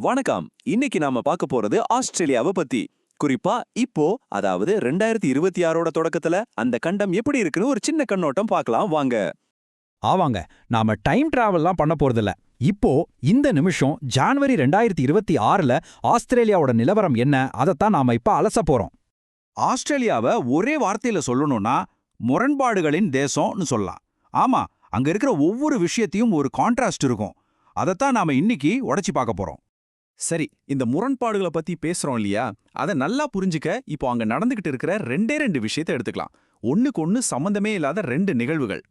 வணக்கம். இன்னைக்கு நாம பார்க்க போறது ஆஸ்திரேலியாவை பத்தி. குறிப்பா இப்போ அதாவது ரெண்டாயிரத்தி இருபத்தி ஆறோட தொடக்கத்துல அந்த கண்டம் எப்படி இருக்குன்னு ஒரு சின்ன கண்ணோட்டம் பார்க்கலாம். வாங்க. ஆவாங்க நாம டைம் டிராவல்லாம் பண்ண போறதில்ல. இப்போ இந்த நிமிஷம் ஜான்வரி ரெண்டாயிரத்தி இருபத்தி ஆறுல ஆஸ்திரேலியாவோட நிலவரம் என்ன? அதைத்தான் நாம இப்ப அலச போறோம். ஆஸ்திரேலியாவை ஒரே வார்த்தையில சொல்லணும்னா முரண்பாடுகளின் தேசம்னு சொல்லலாம். ஆமா அங்க இருக்கிற ஒவ்வொரு விஷயத்தையும் ஒரு கான்ட்ராஸ்ட் இருக்கும். அதைத்தான் நாம இன்னைக்கு உடைச்சி பார்க்க போறோம். சரி இந்த முரண்பாடுகளை பத்தி பேசுறோம் இல்லையா? அதை நல்லா புரிஞ்சுக்க இப்போ அங்க நடந்துகிட்டு இருக்கிற ரெண்டே ரெண்டு விஷயத்தை எடுத்துக்கலாம். ஒண்ணுக்கு ஒன்னு சம்பந்தமே இல்லாத ரெண்டு நிகழ்வுகள்.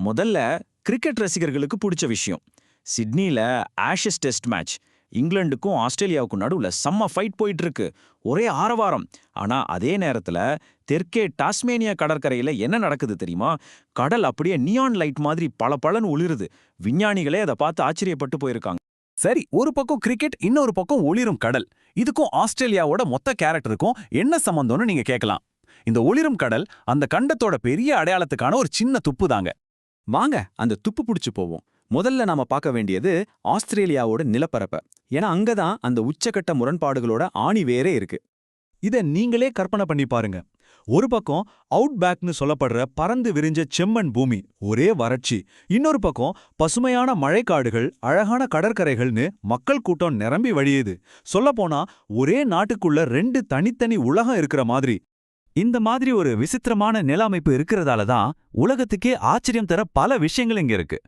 முதல்ல கிரிக்கெட் ரசிகர்களுக்கு பிடிச்ச விஷயம். சிட்னில ஆஷஸ் டெஸ்ட் மேட்ச். இங்கிலாண்டுக்கும் ஆஸ்திரேலியாவுக்கும் நடுவுல செம்ம ஃபைட் போயிட்டு இருக்கு ஒரே ஆரவாரம். ஆனா அதே நேரத்துல தெற்கே டாஸ்மேனியா கடற்கரையில என்ன நடக்குது தெரியுமா? கடல் அப்படியே நியான் லைட் மாதிரி பளபளன்னு ஒளிருது விஞ்ஞானிகளே அதை பார்த்து ஆச்சரியப்பட்டு போயிருக்காங்க. சரி ஒரு பக்கம் கிரிக்கெட் இன்னொரு பக்கம் ஒளிரும் கடல். இதுக்கும் ஆஸ்திரேலியாவோட மொத்த கேரக்டருக்கும் என்ன சம்பந்தம்னு நீங்க கேட்கலாம். இந்த ஒளிரும் கடல் அந்த கண்டத்தோட பெரிய அடையாளத்துக்கான ஒரு சின்ன துப்பு தாங்க வாங்க அந்த துப்பு பிடிச்சு போவோம். முதல்ல நாம பார்க்க வேண்டியது ஆஸ்திரேலியாவோட நிலப்பரப்ப. ஏன்னா அங்கதான் அந்த உச்சக்கட்ட முரண்பாடுகளோட ஆணி வேறே இருக்கு. இத நீங்களே கற்பனை பண்ணி பாருங்க. ஒரு பக்கம் அவுட் பேக்னு சொல்லப்படுற பறந்து விரிஞ்ச செம்மண் பூமி ஒரே வறட்சி. இன்னொரு பக்கம் பசுமையான மழைக்காடுகள் அழகான கடற்கரைகள்னு மக்கள் கூட்டம் நிரம்பி வழியுது. சொல்லப்போனா ஒரே நாட்டுக்குள்ள ரெண்டு தனித்தனி உலகம் இருக்கிற மாதிரி. இந்த மாதிரி ஒரு விசித்திரமான நில அமைப்பு இருக்கிறதால தான் உலகத்துக்கே ஆச்சரியம் தர பல விஷயங்கள் இங்க இருக்கு.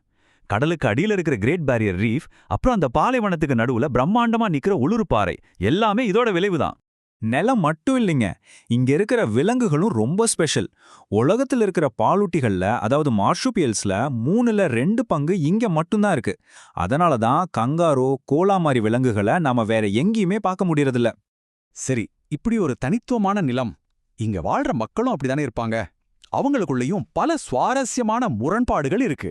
கடலுக்கு அடியில இருக்கிற கிரேட் பேரியர் ரீஃப் அப்புறம் அந்த பாலைவனத்துக்கு நடுவுல பிரம்மாண்டமா நிக்கிற உளுரு பாறை எல்லாமே இதோட விளைவுதான். நிலம் மட்டும் இல்லைங்க. இங்க இருக்கிற விலங்குகளும் ரொம்ப ஸ்பெஷல் உலகத்துல இருக்கிற பாலூட்டிகள்ல அதாவது மார்ஷுபியல்ஸ்ல மூணுல ரெண்டு பங்கு இங்க மட்டும்தான் இருக்கு. அதனால தான் கங்காரோ கோலா மாதிரி விலங்குகளை நாம வேற எங்கேயுமே பார்க்க முடியறதில்ல. சரி இப்படி ஒரு தனித்துவமான நிலம் இங்க வாழ்ற மக்களும் அப்படிதானே இருப்பாங்க. அவங்களுக்குள்ளேயும் பல சுவாரஸ்யமான முரண்பாடுகள் இருக்கு.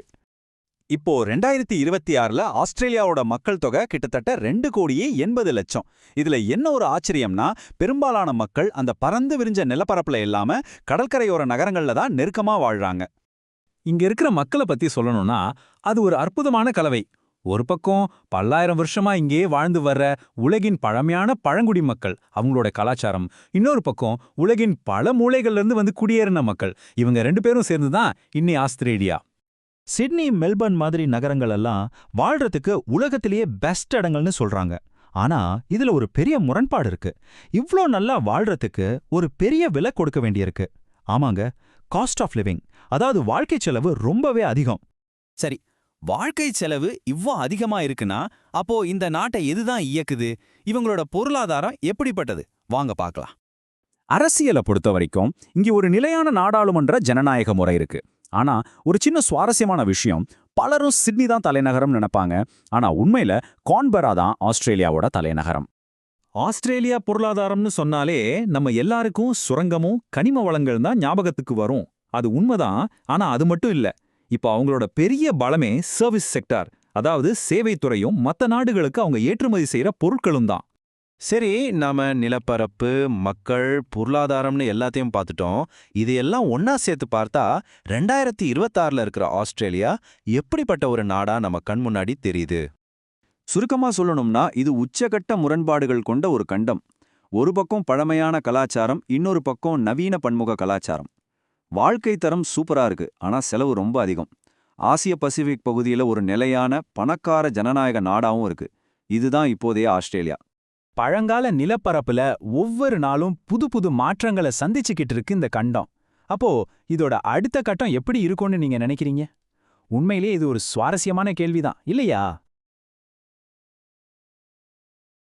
இப்போ ரெண்டாயிரத்தி இருபத்தி ஆறுல ஆஸ்திரேலியாவோட மக்கள் தொகை கிட்டத்தட்ட ரெண்டு கோடியே எண்பது லட்சம். இதுல என்ன ஒரு ஆச்சரியம்னா பெரும்பாலான மக்கள் அந்த பறந்து விரிஞ்ச நிலப்பரப்புல இல்லாம கடற்கரையோர நகரங்கள்ல தான் நெருக்கமா வாழ்றாங்க. இங்க இருக்கிற மக்களை பத்தி சொல்லணும்னா அது ஒரு அற்புதமான கலவை. ஒரு பக்கம் பல்லாயிரம் வருஷமா இங்கேயே வாழ்ந்து வர்ற உலகின் பழமையான பழங்குடி மக்கள் அவங்களோட கலாச்சாரம். இன்னொரு பக்கம் உலகின் பல மூலைகள்ல இருந்து வந்து குடியேறின மக்கள். இவங்க ரெண்டு பேரும் சேர்ந்து தான் இன்னி ஆஸ்திரேலியா. சிட்னி மெல்பர்ன் மாதிரி நகரங்கள் எல்லாம் வாழ்றதுக்கு உலகத்திலேயே பெஸ்ட் இடங்கள்னு சொல்றாங்க. ஆனா இதுல ஒரு பெரிய முரண்பாடு இருக்கு. இவ்ளோ நல்லா வாழ்றதுக்கு ஒரு பெரிய விலை கொடுக்க வேண்டியிருக்கு. ஆமாங்க காஸ்ட் ஆஃப் லிவிங் அதாவது வாழ்க்கை செலவு ரொம்பவே அதிகம். சரி வாழ்க்கை செலவு இவ்வளோ அதிகமா இருக்குன்னா அப்போ இந்த நாட்டை எதுதான் இயக்குது? இவங்களோட பொருளாதாரம் எப்படிப்பட்டது? வாங்க பார்க்கலாம். அரசியலை பொறுத்த வரைக்கும் இங்க ஒரு நிலையான நாடாளுமன்ற ஜனநாயக முறை இருக்கு. ஆனா ஒரு சின்ன சுவாரஸ்யமான விஷயம். பலரும் சிட்னி தான் தலைநகரம் நினைப்பாங்க. ஆனா உண்மையில கான்பரா தான் ஆஸ்திரேலியாவோட தலைநகரம். ஆஸ்திரேலியா பொருளாதாரம்னு சொன்னாலே நம்ம எல்லாருக்கும் சுரங்கமும் கனிம வளங்கள் தான் ஞாபகத்துக்கு வரும். அது உண்மைதான். ஆனா அது மட்டும் இல்ல. இப்போ அவங்களோட பெரிய பலமே சர்வீஸ் செக்டார் அதாவது சேவைத்துறையும் மத்த நாடுகளுக்கு அவங்க ஏற்றுமதி செய்யற பொருட்களும் தான். சரி நாம நிலப்பரப்பு மக்கள் பொருளாதாரம்னு எல்லாத்தையும் பார்த்துட்டோம். இதையெல்லாம் ஒன்னா சேர்த்து பார்த்தா ரெண்டாயிரத்தி இருபத்தாறுல இருக்கிற ஆஸ்திரேலியா எப்படிப்பட்ட ஒரு நாடா நம்ம கண் முன்னாடி தெரியுது? சுருக்கமா சொல்லணும்னா இது உச்சகட்ட முரண்பாடுகள் கொண்ட ஒரு கண்டம். ஒரு பக்கம் பழமையான கலாச்சாரம் இன்னொரு பக்கம் நவீன பன்முக கலாச்சாரம். வாழ்க்கை தரம் சூப்பரா இருக்கு ஆனா செலவு ரொம்ப அதிகம். ஆசிய பசிபிக் பகுதியில ஒரு நிலையான பணக்கார ஜனநாயக நாடாவும் இருக்கு. இதுதான் இப்போதைய ஆஸ்திரேலியா. பழங்கால நிலப்பரப்புல ஒவ்வொரு நாளும் புது புது மாற்றங்களை சந்திச்சுக்கிட்டு இருக்கு இந்த கண்டம். அப்போ இதோட அடுத்த கட்டம் எப்படி இருக்கும்னு நீங்க நினைக்கிறீங்க? உண்மையிலேயே இது ஒரு சுவாரஸ்யமான கேள்விதான் இல்லையா?